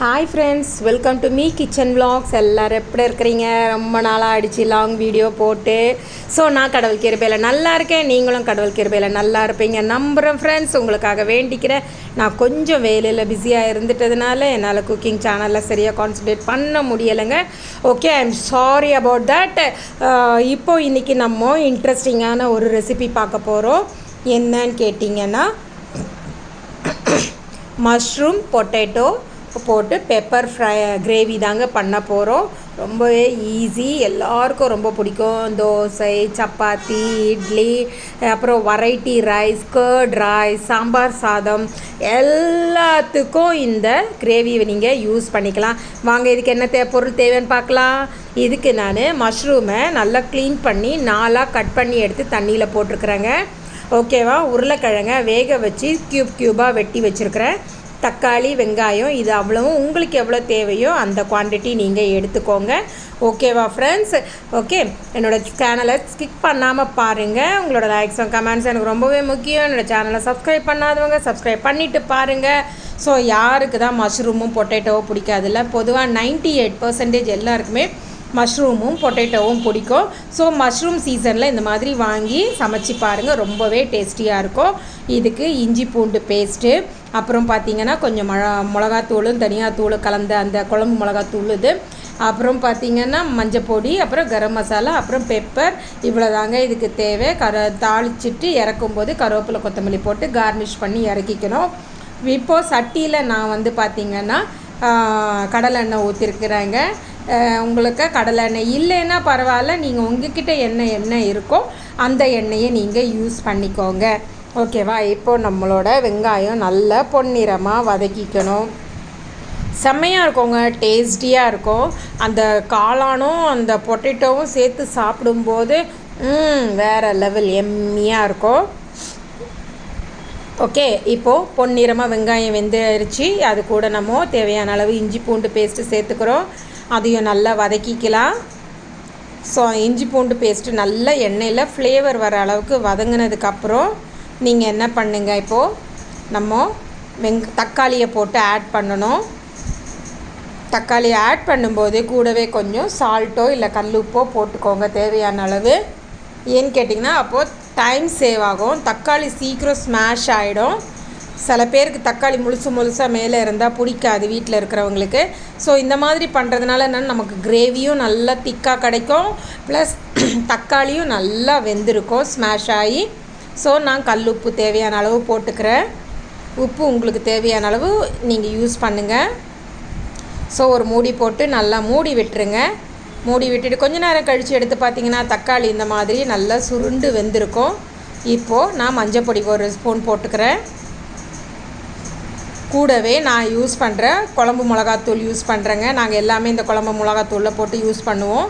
Hi friends welcome to me kitchen vlogs எல்லோரும் எப்படி இருக்கிறீங்க? ரொம்ப நாளாக அடித்து லாங் வீடியோ போட்டு. ஸோ நான் கடவுள் கிருபையில் நல்லா இருக்கேன். நீங்களும் கடவுள் கிருபையில் நல்லா இருப்பீங்க. நம்புகிறேன் ஃப்ரெண்ட்ஸ் உங்களுக்காக வேண்டிக்கிறேன். நான் கொஞ்சம் வேலையில் பிஸியாக இருந்துட்டதுனால என்னால் குக்கிங் சேனலில் சரியாக கான்சன்ட்ரேட் பண்ண முடியலைங்க. Okay I am sorry about that இப்போது இன்றைக்கி நம்ம இன்ட்ரெஸ்டிங்கான ஒரு ரெசிபி பார்க்க போகிறோம் என்னன்னு கேட்டிங்கன்னா மஷ்ரூம் பொட்டேட்டோ போட்டு பெப்பர் ஃப்ரை கிரேவி தாங்க பண்ண போகிறோம் ரொம்பவே ஈஸி எல்லாருக்கும் ரொம்ப பிடிக்கும். தோசை சப்பாத்தி இட்லி அப்புறம் variety rice curd rice sambar சாதம். எல்லாத்துக்கும் இந்த கிரேவியை நீங்கள் யூஸ் பண்ணிக்கலாம். வாங்க இதுக்கு என்ன தே பொருள் தேவைன்னு பார்க்கலாம். இதுக்கு நான் மஷ்ரூமை நல்லா க்ளீன் பண்ணி நாலாக கட் பண்ணி எடுத்து தண்ணியில் போட்டிருக்கிறேங்க. ஓகேவா உருளைக்கிழங்க வேக வச்சு க்யூப் க்யூபாக வெட்டி வச்சுருக்கிறேன். தக்காளி வெங்காயம் இது அவ்வளவும் உங்களுக்கு எவ்வளோ தேவையோ அந்த குவான்டிட்டி நீங்கள் எடுத்துக்கோங்க. ஓகேவா ஃப்ரெண்ட்ஸ் ஓகே என்னோடய சேனலை ஸ்கிக் பண்ணாமல் பாருங்கள் உங்களோட லைக்ஸ் கமெண்ட்ஸ் எனக்கு ரொம்பவே முக்கியம். என்னோடய சேனலை சப்ஸ்கிரைப் பண்ணாதவங்க சப்ஸ்கிரைப் பண்ணிவிட்டு பாருங்கள் ஸோ யாருக்கு தான் மஷ்ரூமும் பொட்டேட்டோவோ பிடிக்காதுல்ல? பொதுவாக நைன்ட்டி எயிட் பர்சன்டேஜ் எல்லாருக்குமே மஷ்ரூமும் பொட்டேட்டோவும் பிடிக்கும். ஸோ மஷ்ரூம் சீசனில் இந்த மாதிரி வாங்கி சமைச்சு பாருங்கள் ரொம்பவே டேஸ்டியாக இருக்கும். இதுக்கு இஞ்சி பூண்டு பேஸ்ட்டு அப்புறம் பார்த்திங்கன்னா கொஞ்சம் மழ மிளகாத்தூளும் தனியாத்தூளும் கலந்த அந்த குழம்பு மிளகாத்தூள் இது. அப்புறம் பார்த்திங்கன்னா மஞ்சப்பொடி அப்புறம் கரம் மசாலா அப்புறம் பெப்பர் இவ்வளோ தாங்க இதுக்கு தேவை. கர தாளிச்சிட்டு இறக்கும்போது கருவேப்பிலை கொத்தமல்லி போட்டு கார்னிஷ் பண்ணி இறக்கிக்கணும். இப்போது சட்டியில் நான் வந்து பார்த்திங்கன்னா கடலெண்ணெய் ஊற்றிருக்கிறேங்க உங்களுக்கு கடலை எண்ணெய் இல்லைன்னா பரவாயில்ல. நீங்கள் உங்ககிட்ட என்ன எண்ணெய் இருக்கோ அந்த எண்ணெயை நீங்கள் யூஸ் பண்ணிக்கோங்க. ஓகேவா இப்போ நம்மளோட வெங்காயம் நல்லா பொன்னிறமாக வதக்கிக்கணும். செம்மையாக இருக்குங்க டேஸ்டியாக இருக்கும். அந்த காளானும் அந்த பொட்டேட்டோவும் சேர்த்து சாப்பிடும்போது வேறு லெவல் எம்மியாக இருக்கும். ஓகே இப்போது பொன்னிறமாக வெங்காயம் வெந்துருச்சு. அது கூட நம்ம தேவையான அளவு இஞ்சி பூண்டு பேஸ்ட்டு சேர்த்துக்கிறோம். அதையும் நல்லா வதக்கிக்கலாம். ஸோ இஞ்சி பூண்டு பேஸ்ட்டு நல்ல எண்ணெயில் ஃப்ளேவர் வர அளவுக்கு வதங்கினதுக்கப்புறம் நீங்கள் என்ன பண்ணுங்க இப்போது நம்ம வெங் தக்காளியை போட்டு ஆட் பண்ணணும். தக்காளி ஆட் பண்ணும்போது கூடவே கொஞ்சம் சால்ட்டோ இல்லை கல்லுப்போ போட்டுக்கோங்க தேவையான அளவு. ஏன்னு கேட்டிங்கன்னா அப்போது டைம் சேவ் ஆகும். தக்காளி சீக்கிரம் ஸ்மாஷ் ஆகிடும் சில பேருக்கு தக்காளி முழுசு முழுசாக மேலே இருந்தால் பிடிக்காது வீட்டில் இருக்கிறவங்களுக்கு. ஸோ இந்த மாதிரி பண்ணுறதுனால என்னென்னா நமக்கு கிரேவியும் நல்லா திக்காக கிடைக்கும். ப்ளஸ் தக்காளியும் நல்லா வெந்திருக்கும் ஸ்மாஷ் ஆகி. ஸோ நான் கல் உப்பு தேவையான அளவு போட்டுக்கிறேன். உப்பு உங்களுக்கு தேவையான அளவு நீங்கள் யூஸ் பண்ணுங்கள் ஸோ ஒரு மூடி போட்டு நல்லா மூடி விட்டுருங்க. மூடி விட்டுட்டு கொஞ்ச நேரம் கழித்து எடுத்து பார்த்தீங்கன்னா தக்காளி இந்த மாதிரி நல்லா சுருண்டு வெந்திருக்கும். இப்போது நான் மஞ்சள் பொடி ஒரு ஸ்பூன் போட்டுக்கிறேன். கூடவே நான் யூஸ் பண்ணுற குழம்பு மிளகாத்தூள் யூஸ் பண்ணுறேங்க நாங்கள் எல்லாமே இந்த குழம்பு மிளகாத்தூளில் போட்டு யூஸ் பண்ணுவோம்.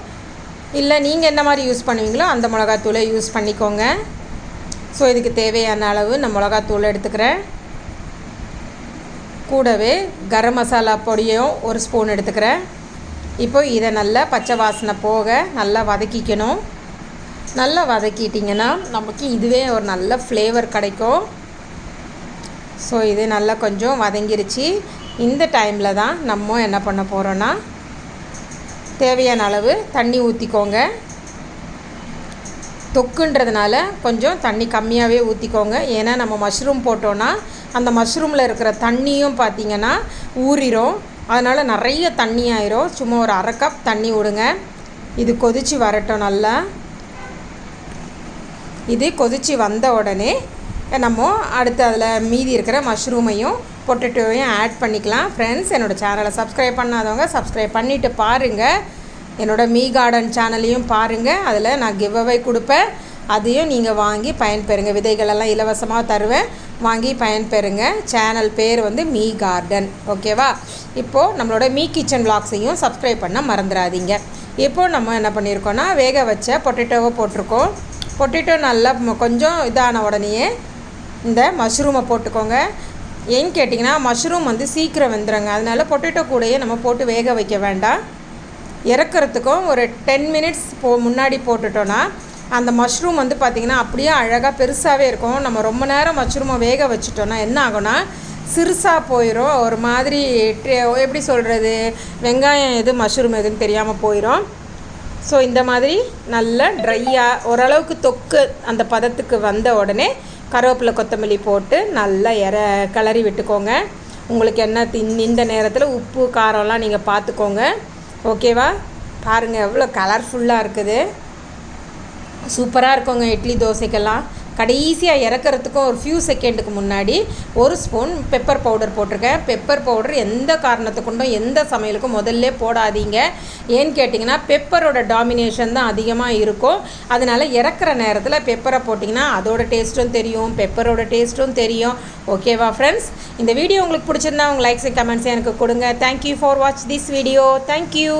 இல்லை நீங்கள் என்ன மாதிரி யூஸ் பண்ணுவீங்களோ அந்த மிளகாத்தூளை யூஸ் பண்ணிக்கோங்க. ஸோ இதுக்கு தேவையான அளவு நான் மிளகாத்தூள் எடுத்துக்கிறேன். கூடவே கரம் மசாலா பொடியும் ஒரு ஸ்பூன் எடுத்துக்கிறேன். இப்போ இதை நல்லா பச்சை வாசனை போக நல்லா வதக்கிக்கணும். நல்லா வதக்கிட்டிங்கன்னா நமக்கு இதுவே ஒரு நல்ல ஃப்ளேவர் கிடைக்கும். ஸோ இது நல்லா கொஞ்சம் வதங்கிருச்சு. இந்த டைமில் தான் நம்ம என்ன பண்ண போகிறோன்னா தேவையான அளவு தண்ணி ஊற்றிக்கோங்க தொக்குன்றதுனால கொஞ்சம் தண்ணி கம்மியாகவே ஊற்றிக்கோங்க ஏன்னா நம்ம மஷ்ரூம் போட்டோன்னா அந்த மஷ்ரூமில் இருக்கிற தண்ணியும் பார்த்திங்கன்னா ஊறிடும் அதனால் நிறைய தண்ணி ஆயிரும். சும்மா ஒரு அரை கப் தண்ணி விடுங்க. இது கொதித்து வரட்டும் நல்லா. இது கொதித்து வந்த உடனே நம்ம அடுத்து அதில் மீதி இருக்கிற மஷ்ரூமையும் பொட்டேட்டோவையும் ஆட் பண்ணிக்கலாம். ஃப்ரெண்ட்ஸ் என்னோடய சேனலை சப்ஸ்கிரைப் பண்ணாதவங்க சப்ஸ்கிரைப் பண்ணிவிட்டு பாருங்கள் என்னோடய மீ கார்டன் சேனலையும் பாருங்கள் அதில் நான் கிவ் அவே கொடுப்பேன். அதையும் நீங்கள் வாங்கி பயன்பெறுங்க. விதைகளெல்லாம் இலவசமாக தருவேன். வாங்கி பயன்பெறுங்க. சேனல் பேர் வந்து மீ கார்டன் ஓகேவா இப்போது நம்மளோட மீ கிச்சன் விளாக்ஸையும் சப்ஸ்கிரைப் பண்ண மறந்துடாதீங்க இப்போது நம்ம என்ன பண்ணியிருக்கோன்னா வேக வச்ச பொட்டேட்டோவை போட்டிருக்கோம். பொட்டேட்டோ நல்லா கொஞ்சம் இதான உடனேயே இந்த மஷ்ரூமை போட்டுக்கோங்க. ஏன்னு கேட்டிங்கன்னா மஷ்ரூம் வந்து சீக்கிரம் வெந்துடுங்க அதனால் பொட்டேட்டோ கூடையே நம்ம போட்டு வேக வைக்க வேண்டாம். இறக்குறதுக்கும் ஒரு டென் மினிட்ஸ் போ முன்னாடி போட்டுட்டோன்னா அந்த மஷ்ரூம் வந்து பார்த்திங்கன்னா அப்படியே அழகாக பெருசாகவே இருக்கும். நம்ம ரொம்ப நேரம் மஷ்ரூமை வேக வச்சுட்டோன்னா என்ன ஆகும்னா சிறுசாக போயிடும் ஒரு மாதிரி எப்படி சொல்கிறது வெங்காயம் எது மஷ்ரூம் எதுன்னு தெரியாமல் போயிடும் ஸோ இந்த மாதிரி நல்லா ட்ரையாக ஓரளவுக்கு தொக்கு அந்த பதத்துக்கு வந்த உடனே கருவேப்பிலை கொத்தமல்லி போட்டு நல்லா இற கிளறி விட்டுக்கோங்க. உங்களுக்கு என்ன தின் இந்த நேரத்தில் உப்பு காரம்லாம் நீங்கள் பார்த்துக்கோங்க ஓகேவா? பாருங்கள் எவ்வளோ கலர்ஃபுல்லாக இருக்குது. சூப்பராக இருக்குங்க இட்லி தோசைக்கெல்லாம். கடைசியாக இறக்கறதுக்கும் ஒரு ஃபியூ செகண்டுக்கு முன்னாடி ஒரு ஸ்பூன் பெப்பர் பவுடர் போட்டிருக்கேன். பெப்பர் பவுடர் எந்த காரணத்துக்குண்டும் எந்த சமையலுக்கும் முதல்ல போடாதீங்க. ஏன்னு கேட்டிங்கன்னா பெப்பரோட டாமினேஷன் தான் அதிகமாக இருக்கும். அதனால் இறக்குற நேரத்தில் பெப்பரை போட்டிங்கன்னா அதோட டேஸ்ட்டும் தெரியும் பெப்பரோட டேஸ்ட்டும் தெரியும். ஓகேவா ஃப்ரெண்ட்ஸ் இந்த வீடியோ உங்களுக்கு பிடிச்சிருந்தா உங்கள் லைக்ஸ் கமெண்ட்ஸ் எனக்கு கொடுங்க. Thank you for watch this video thank you